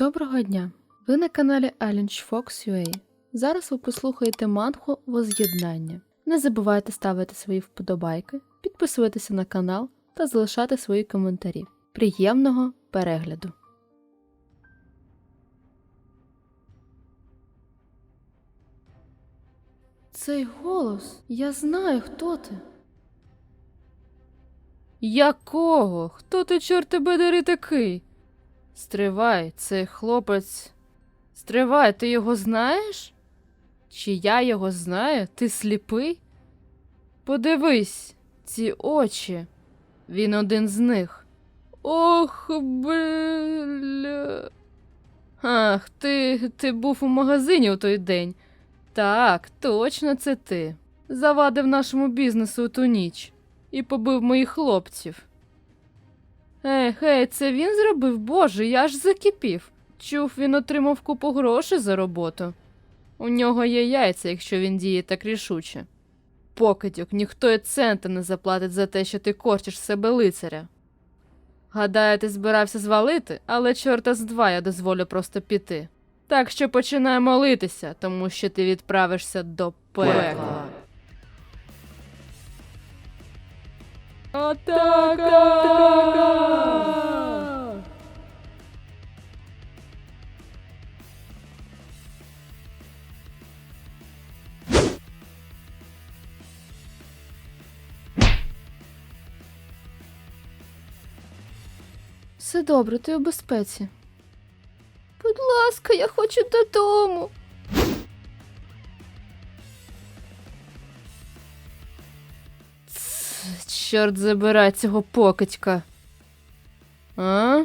Доброго дня! Ви на каналі Allench Fox UA. Зараз ви послухаєте манху Воз'єднання. Не забувайте ставити свої вподобайки, підписуватися на канал та залишати свої коментарі. Приємного перегляду! Цей голос. Я знаю, хто ти. Якого? Хто ти, чорт тебе дери такий? Стривай, цей хлопець. Стривай, ти його знаєш? Чи я його знаю? Ти сліпий? Подивись, ці очі. Він один з них. Ох, бля. Ах, ти, ти був у магазині у той день. Так, точно це ти. Завадив нашому бізнесу у ту ніч і побив моїх хлопців. Ей, гей, це він зробив? Боже, я аж закипів. Чув, він отримав купу грошей за роботу. У нього є яйця, якщо він діє так рішуче. Покидьок, ніхто і цента не заплатить за те, що ти корчиш себе лицаря. Гадаю, ти збирався звалити, але чорта з два я дозволю просто піти. Так що починай молитися, тому що ти відправишся до пекла. Атака! Все добре, ти у безпеці. Будь ласка, я хочу додому. Чорт забирай цього покидька. А?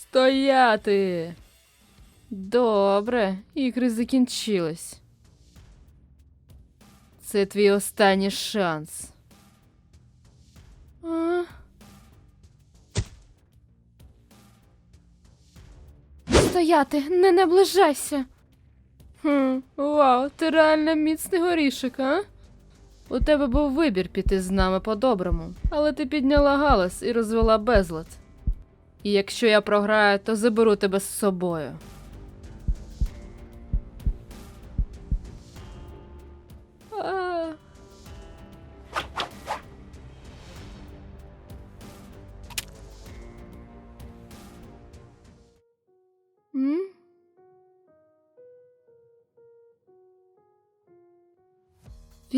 Стояти. Добре, ігри закінчились. Це твій останній шанс. А? Стояти, не наближайся. Хм, вау, ти реально міцний горішок, а? У тебе був вибір піти з нами по-доброму, але ти підняла галас і розвела безлад. І якщо я програю, то заберу тебе з собою.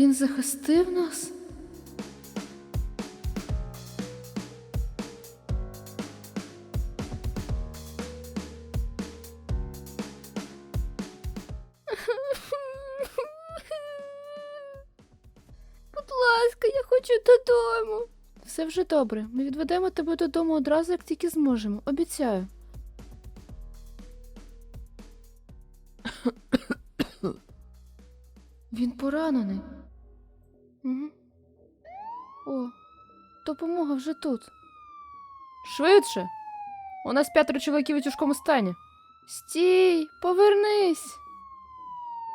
Він захистив нас? Будь ласка, я хочу додому. Все вже добре. Ми відведемо тебе додому одразу, як тільки зможемо. Обіцяю. Він поранений. Допомога вже тут. Швидше! У нас п'ятеро чоловіків у тяжкому стані. Стій, повернись.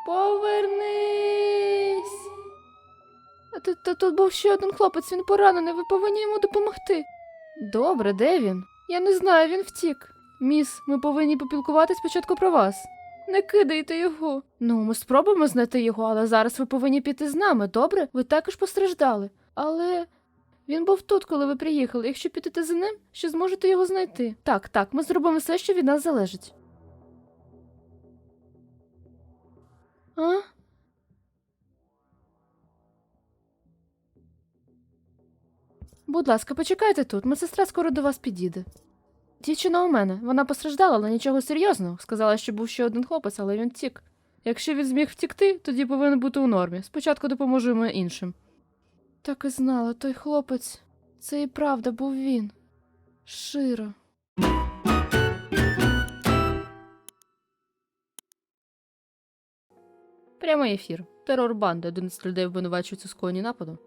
Повернись. Тут, тут, тут був ще один хлопець, він поранений, ви повинні йому допомогти. Добре, де він? Я не знаю, він втік. Міс, ми повинні попілкуватись спочатку про вас. Не кидайте його. Ну, ми спробуємо знайти його, але зараз ви повинні піти з нами, добре? Ви також постраждали. Але він був тут, коли ви приїхали. Якщо підете за ним, ще зможете його знайти. Так, так, ми зробимо все, що від нас залежить. А? Будь ласка, почекайте тут, медсестра скоро до вас підійде. Дівчина у мене. Вона постраждала, але нічого серйозного. Сказала, що був ще один хлопець, але він втік. Якщо він зміг втікти, тоді повинен бути у нормі. Спочатку допоможемо іншим. Так і знала, той хлопець. Це і правда був він. Широ. Прямий ефір. Терор банди. 11 людей обвинувачуються у скоєнні нападу.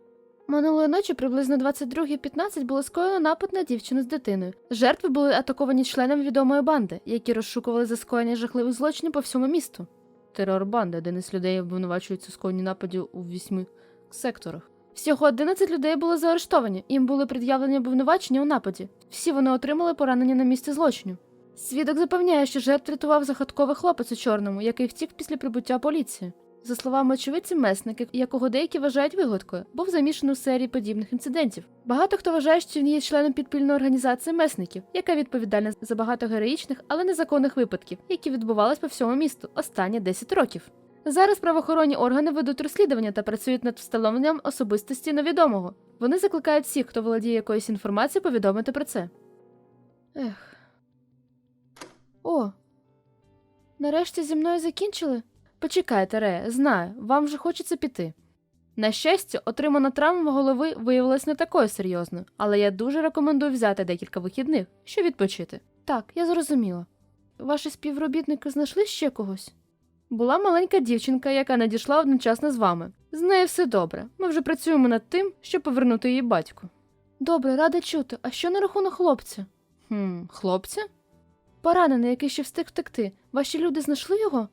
Минулої ночі приблизно 22.15 було скоєно напад на дівчину з дитиною. Жертви були атаковані членами відомої банди, які розшукували за скоєння жахливих злочинів по всьому місту. Терор банди. 11 людей обвинувачуються у скоєнні у вісьми секторах. Всього 11 людей були заарештовані, їм були пред'явлені обвинувачення у нападі. Всі вони отримали поранення на місці злочину. Свідок запевняє, що жертв рятував загадковий хлопець у чорному, який втік після прибуття поліції. За словами очевидців, месники, якого деякі вважають вигадкою, був замішаний у серії подібних інцидентів. Багато хто вважає, що він є членом підпільної організації месників, яка відповідальна за багато героїчних, але незаконних випадків, які відбувались по всьому місту останні 10 років. Зараз правоохоронні органи ведуть розслідування та працюють над встановленням особистості невідомого. Вони закликають всіх, хто володіє якоюсь інформацією, повідомити про це. Ех. О. Нарешті зі мною закінчили? Почекайте, Рея, знаю, вам вже хочеться піти. На щастя, отримана травма голови виявилась не такою серйозною, але я дуже рекомендую взяти декілька вихідних, щоб відпочити. Так, я зрозуміла. Ваші співробітники знайшли ще когось? Була маленька дівчинка, яка надійшла одночасно з вами. З нею все добре. Ми вже працюємо над тим, щоб повернути її батьку. Добре, рада чути. А що на рахунок хлопця? Хм, хлопця? Поранений, який ще встиг втекти. Ваші люди знайшли його?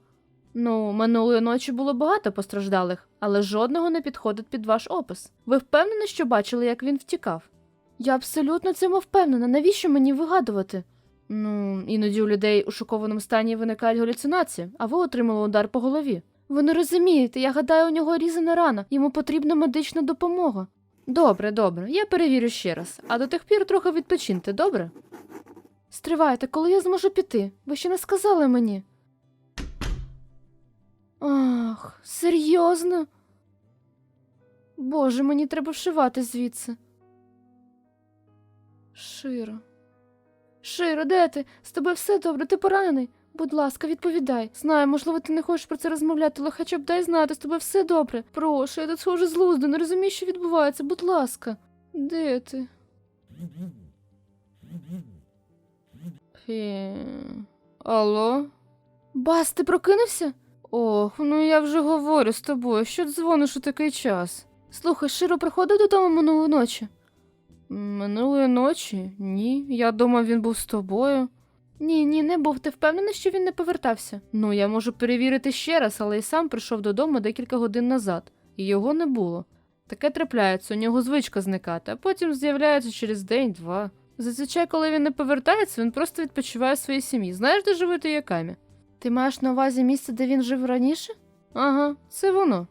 Ну, минулої ночі було багато постраждалих, але жодного не підходить під ваш опис. Ви впевнені, що бачили, як він втікав? Я абсолютно цьому впевнена. Навіщо мені вигадувати? Ну, іноді у людей у шокованому стані виникають галюцинації, а ви отримали удар по голові. Ви не розумієте, я гадаю, у нього різана рана, йому потрібна медична допомога. Добре, добре, я перевірю ще раз, а до тих пір трохи відпочиньте, добре? Стривайте, коли я зможу піти? Ви ще не сказали мені. Ах, серйозно? Боже, мені треба вшивати звідси. Широ. Широ, де ти? З тобою все добре, ти поранений? Будь ласка, відповідай. Знаю, можливо, ти не хочеш про це розмовляти, але хоча б дай знати, з тобою все добре. Прошу, я тут схожу з лузду, не розумію, що відбувається, будь ласка. Де ти? Фі... Алло? Бас, ти прокинувся? Ох, ну я вже говорю з тобою, що дзвониш у такий час. Слухай, Широ приходив додому минулої ночі. Минулої ночі? Ні. Я думав, він був з тобою. Ні, ні, не був. Ти впевнений, що він не повертався? Ну, я можу перевірити ще раз, але й сам прийшов додому декілька годин назад, і його не було. Таке трапляється, у нього звичка зникати, а потім з'являється через день-два. Зазвичай, коли він не повертається, він просто відпочиває в своїй сім'ї. Знаєш, де живете якамі? Ти маєш на увазі місце, де він жив раніше? Ага, це воно.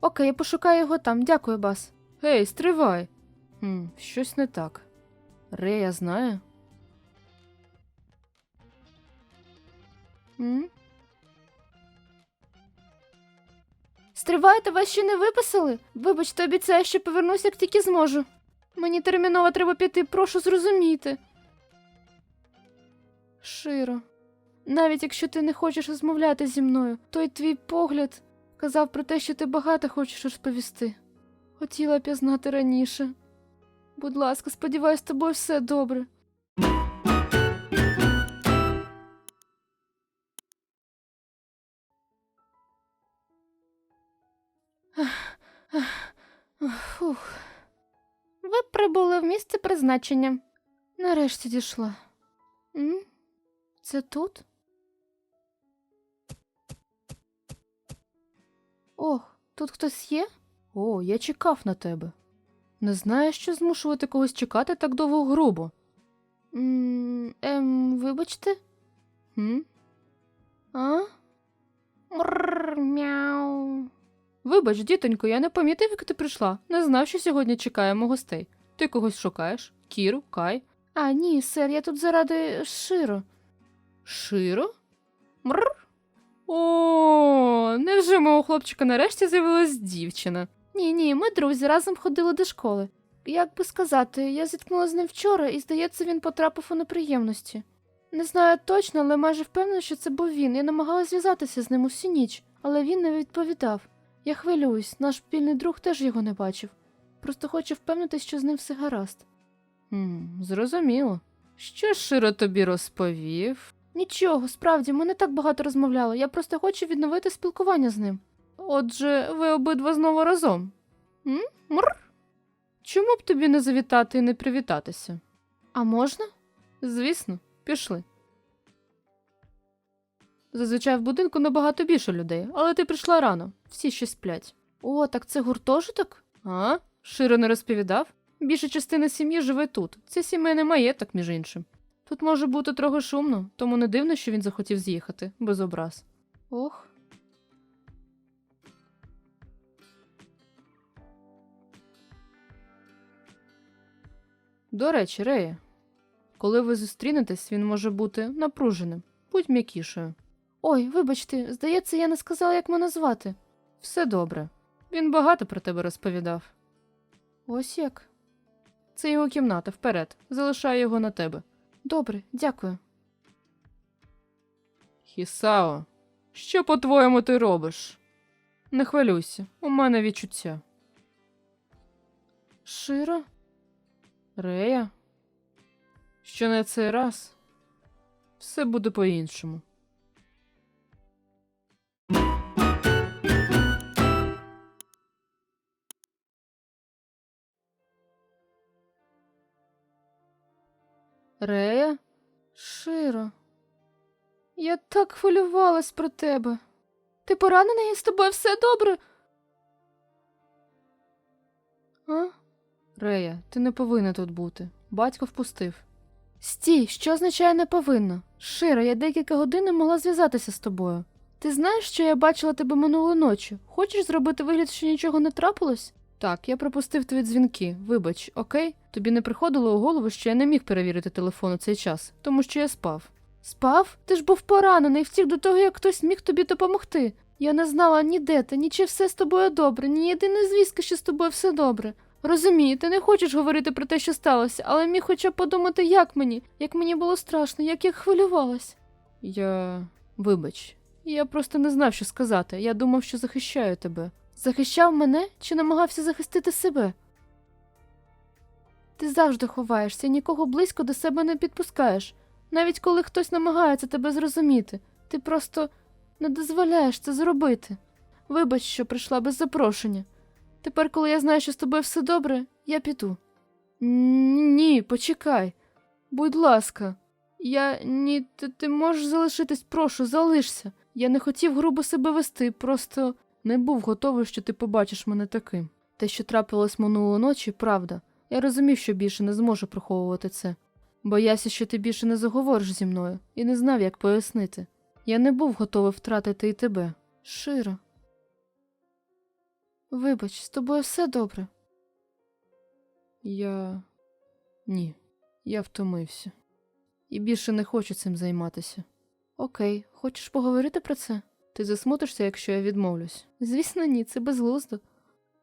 Окей, я пошукаю його там. Дякую, бас. Гей, стривай. Хм, щось не так. Рея знає. М? Стривайте, вас ще не виписали? Вибачте, обіцяю, що повернуся, як тільки зможу. Мені терміново треба піти, прошу зрозумійте. Широ. Навіть якщо ти не хочеш розмовляти зі мною, той твій погляд казав про те, що ти багато хочеш розповісти. Хотіла б я знати раніше. Будь ласка, сподіваюсь, з тобою все добре. Фух. Ви прибули в місце призначення. Нарешті дійшла. Це тут? Ох, тут хтось є? О, я чекав на тебе. Не знаю, що змушувати когось чекати так довго грубо. м ем, вибачте? Хм? А? Мрррр, мяу. Вибач, дітонько, я не помітив, як ти прийшла. Не знав, що сьогодні чекаємо гостей. Ти когось шукаєш? Кіру, Кай? А, ні, сер, я тут заради Широ. Широ? Мрр. О, невже мого хлопчика нарешті з'явилась дівчина? Ні, ні, ми друзі разом ходили до школи. Як би сказати, я зіткнулася з ним вчора, і здається, він потрапив у неприємності. Не знаю точно, але майже впевнена, що це був він. Я намагалась зв'язатися з ним усю ніч, але він не відповідав. Я хвилююсь, наш спільний друг теж його не бачив. Просто хочу впевнитись, що з ним все гаразд. Хм, зрозуміло. Що Широ тобі розповів? Нічого, справді, ми не так багато розмовляли. Я просто хочу відновити спілкування з ним. Отже, ви обидва знову разом. М? Мр? Чому б тобі не завітати і не привітатися? А можна? Звісно, пішли. Зазвичай в будинку набагато більше людей, але ти прийшла рано, всі ще сплять. О, так це гуртожиток? А? Широ не розповідав? Більша частина сім'ї живе тут. Це сімейний маєток, між іншим. Тут може бути трохи шумно, тому не дивно, що він захотів з'їхати, без образ. Ох. До речі, Рея, коли ви зустрінетесь, він може бути напруженим. Будь м'якішою. Ой, вибачте, здається, я не сказала, як мене звати. Все добре. Він багато про тебе розповідав. Ось як. Це його кімната вперед. Залишаю його на тебе. Добре, дякую. Хісао, що по-твоєму ти робиш? Не хвилюйся, у мене відчуття. Широ? Рея? Що на цей раз? Все буде по-іншому. Рея? Широ. Я так хвилювалась про тебе. Ти поранений і з тобою все добре? А? Рея, ти не повинна тут бути. Батько впустив. Стій, що означає не повинна? Широ, я декілька годин не могла зв'язатися з тобою. Ти знаєш, що я бачила тебе минулої ночі? Хочеш зробити вигляд, що нічого не трапилось? Так, я пропустив твої дзвінки. Вибач, окей? Тобі не приходило у голову, що я не міг перевірити телефон у цей час, тому що я спав. Спав? Ти ж був поранений, втік до того, як хтось міг тобі допомогти. Я не знала ні де ти, ні чи все з тобою добре, ні єдиної звістки, що з тобою все добре. Розумію, ти не хочеш говорити про те, що сталося, але міг хоча б подумати, як мені, як мені було страшно, як я хвилювалась. Я. Вибач, я просто не знав, що сказати. Я думав, що захищаю тебе. Захищав мене чи намагався захистити себе? Ти завжди ховаєшся, нікого близько до себе не підпускаєш, навіть коли хтось намагається тебе зрозуміти. Ти просто не дозволяєш це зробити. Вибач, що прийшла без запрошення. Тепер, коли я знаю, що з тобою все добре, я піду. Ні, почекай. Будь ласка, я ні, ти, ти можеш залишитись, прошу, залишся. Я не хотів грубо себе вести, просто не був готовий, що ти побачиш мене таким. Те, що трапилось минулої ночі, правда. Я розумів, що більше не зможу приховувати це. Боявся, що ти більше не заговориш зі мною, і не знав, як пояснити. Я не був готовий втратити і тебе. Широ. Вибач, з тобою все добре. Я. Ні, я втомився. І більше не хочу цим займатися. Окей, хочеш поговорити про це? Ти засмутишся, якщо я відмовлюсь? Звісно, ні, це безглуздо.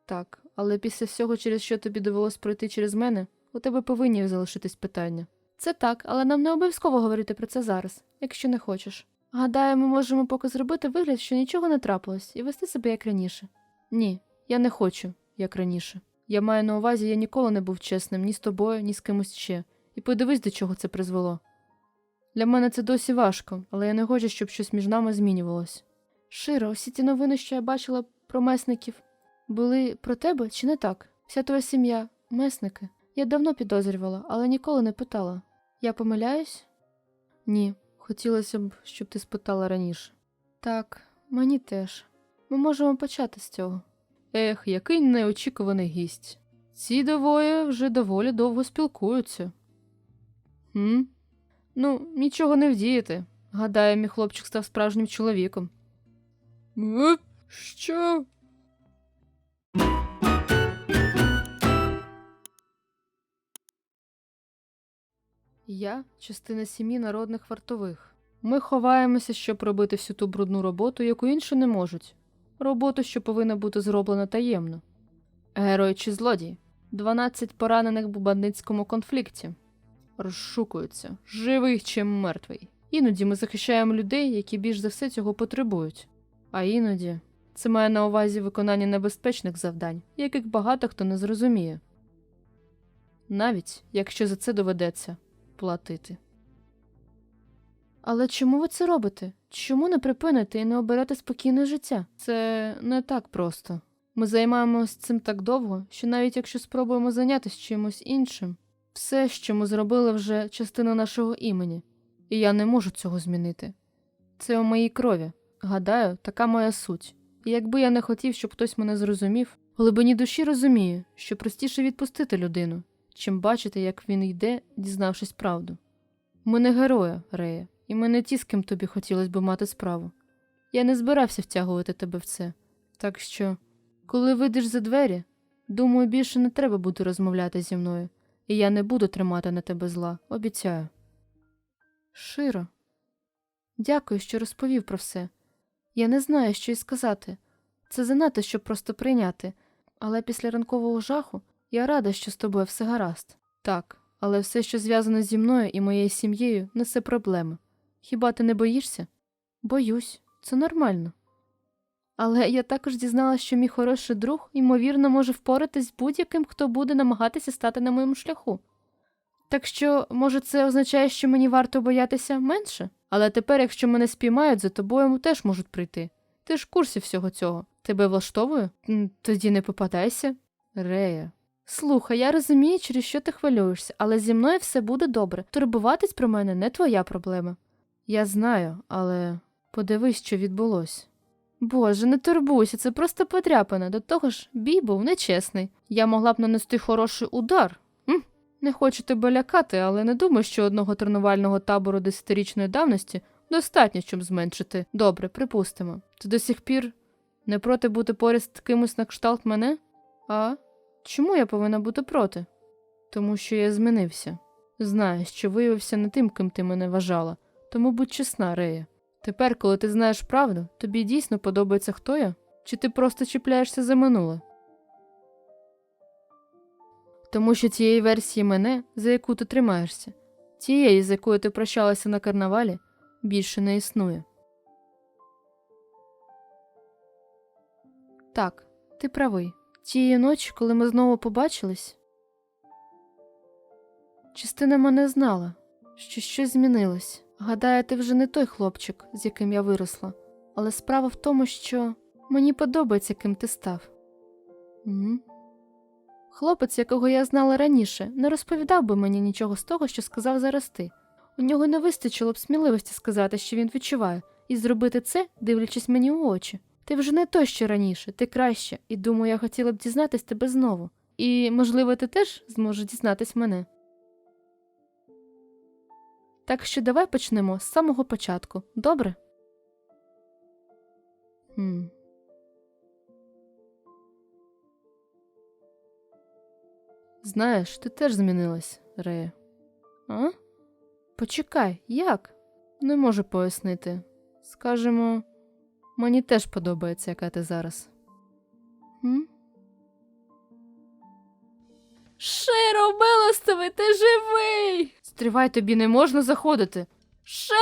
Так, але після всього, через що тобі довелось пройти через мене, у тебе повинні залишитись питання. Це так, але нам не обов'язково говорити про це зараз, якщо не хочеш. Гадаю, ми можемо поки зробити вигляд, що нічого не трапилось, і вести себе як раніше. Ні, я не хочу, як раніше. Я маю на увазі, я ніколи не був чесним ні з тобою, ні з кимось ще. І подивись, до чого це призвело. Для мене це досі важко, але я не хочу, щоб щось між нами змінювалось. Широ, усі ті новини, що я бачила про месників, були про тебе чи не так? Вся твоя сім'я, месники. Я давно підозрювала, але ніколи не питала. Я помиляюсь? Ні, хотілося б, щоб ти спитала раніше. Так, мені теж. Ми можемо почати з цього. Ех, який неочікуваний гість. Ці двоє вже доволі довго спілкуються. Хм? Ну, нічого не вдіяти. Гадаю, мій хлопчик став справжнім чоловіком. Е? Що? Я частина сім'ї народних вартових. Ми ховаємося, щоб робити всю ту брудну роботу, яку інші не можуть. Роботу, що повинна бути зроблена таємно. Герой чи злодій? 12 поранених в бандитському конфлікті. Розшукуються, живий чи мертвий. Іноді ми захищаємо людей, які більш за все цього потребують. А іноді це має на увазі виконання небезпечних завдань, яких багато хто не зрозуміє. Навіть якщо за це доведеться платити. Але чому ви це робите? Чому не припините і не оберете спокійне життя? Це не так просто. Ми займаємось цим так довго, що навіть якщо спробуємо зайнятися чимось іншим, все, що ми зробили, вже частина нашого імені, і я не можу цього змінити. Це у моїй крові. Гадаю, така моя суть. І якби я не хотів, щоб хтось мене зрозумів, В глибині душі розумію, що простіше відпустити людину, чим бачити, як він йде, дізнавшись правду. Ми не герої, Рея, і ми не ті, з ким тобі хотілося б мати справу. Я не збирався втягувати тебе в це. Так що, коли вийдеш за двері, думаю, більше не треба буде розмовляти зі мною, і я не буду тримати на тебе зла, обіцяю. Широ, дякую, що розповів про все. Я не знаю, що й сказати. Це занадто, щоб просто прийняти, але після ранкового жаху я рада, що з тобою все гаразд. Так, але все, що зв'язано зі мною і моєю сім'єю, несе проблеми. Хіба ти не боїшся? Боюсь, це нормально. Але я також дізналася, що мій хороший друг, ймовірно, може впоратись з будь-яким, хто буде намагатися стати на моєму шляху. Так що, може, це означає, що мені варто боятися менше? Але тепер, якщо мене спіймають, за тобою теж можуть прийти. Ти ж в курсі всього цього. Тебе влаштовує? М, Тоді не попадайся. Рея. Слухай, я розумію, через що ти хвилюєшся, але зі мною все буде добре. Турбуватись про мене не твоя проблема. Я знаю, але подивись, що відбулось. Боже, не турбуйся, це просто подряпина. До того ж, бій був нечесний. Я могла б нанести хороший удар. М? Не хочу тебе лякати, але не думаю, що одного тренувального табору десятирічної давності достатньо, щоб зменшити. Добре, припустимо. Ти до сих пір не проти бути поряд з кимось на кшталт мене? А? Чому я повинна бути проти? Тому що я змінився. Знаю, що виявився не тим, ким ти мене вважала, тому будь чесна, Рея. Тепер, коли ти знаєш правду, тобі дійсно подобається хто я? Чи ти просто чіпляєшся за минуле? Тому що тієї версії мене, за яку ти тримаєшся, тієї, з якою ти прощалася на карнавалі, більше не існує. Так, ти правий. Тієї ночі, коли ми знову побачились, частина мене знала, що щось змінилось. Гадаю, ти вже не той хлопчик, з яким я виросла, але справа в тому, що мені подобається, ким ти став. М? Хлопець, якого я знала раніше, не розповідав би мені нічого з того, що сказав зараз ти. У нього не вистачило б сміливості сказати, що він відчуває, і зробити це, дивлячись мені у очі. Ти вже не той, що раніше, ти краще, і думаю, я хотіла б дізнатись тебе знову. І, можливо, ти теж зможеш дізнатись мене. Так що давай почнемо з самого початку, добре? Хм. Знаєш, ти теж змінилась, Рея. А? Почекай, як? Не можу пояснити. Скажемо, мені теж подобається, яка ти зараз. М? Широ, милостивий, ти живий! Стривай, тобі не можна заходити. Широ!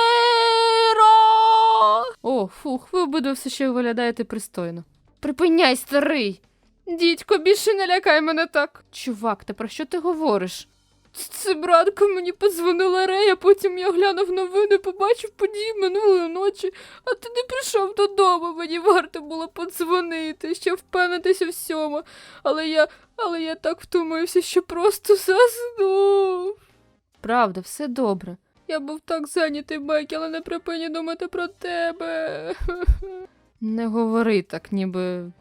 О, фух, ви обидва все ще виглядаєте пристойно. Припиняй, старий! Дідько, більше не лякай мене так. Чувак, та про що ти говориш? Це братка мені подзвонила Рея, потім я глянув новини, побачив події минулої ночі, а ти не прийшов додому. Мені варто було подзвонити, щоб впевнитися всьому. Але я, але я так втомився, що просто заснув. Правда, все добре. Я був так зайнятий, Бекі, але не припині думати про тебе. Не говори так, ніби.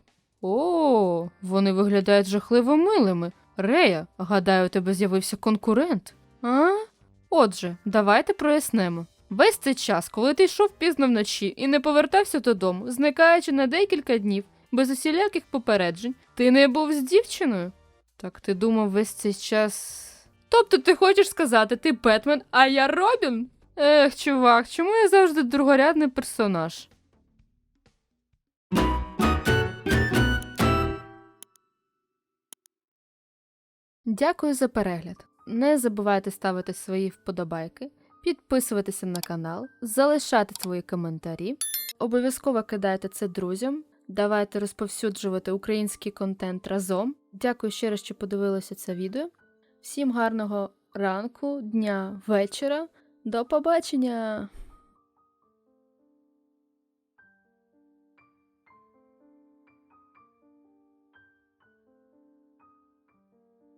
О, вони виглядають жахливо милими. Рея, гадаю, у тебе з'явився конкурент. А? Отже, давайте прояснимо. Весь цей час, коли ти йшов пізно вночі і не повертався додому, зникаючи на декілька днів, без усіляких попереджень, ти не був з дівчиною? Так ти думав весь цей час. Тобто ти хочеш сказати, ти Бетмен, а я Робін? Ех, чувак, чому я завжди другорядний персонаж? Дякую за перегляд. Не забувайте ставити свої вподобайки, підписуватися на канал, залишати свої коментарі. Обов'язково кидайте це друзям. Давайте розповсюджувати український контент разом. Дякую ще раз, що подивилися це відео. Всім гарного ранку, дня, вечора. До побачення!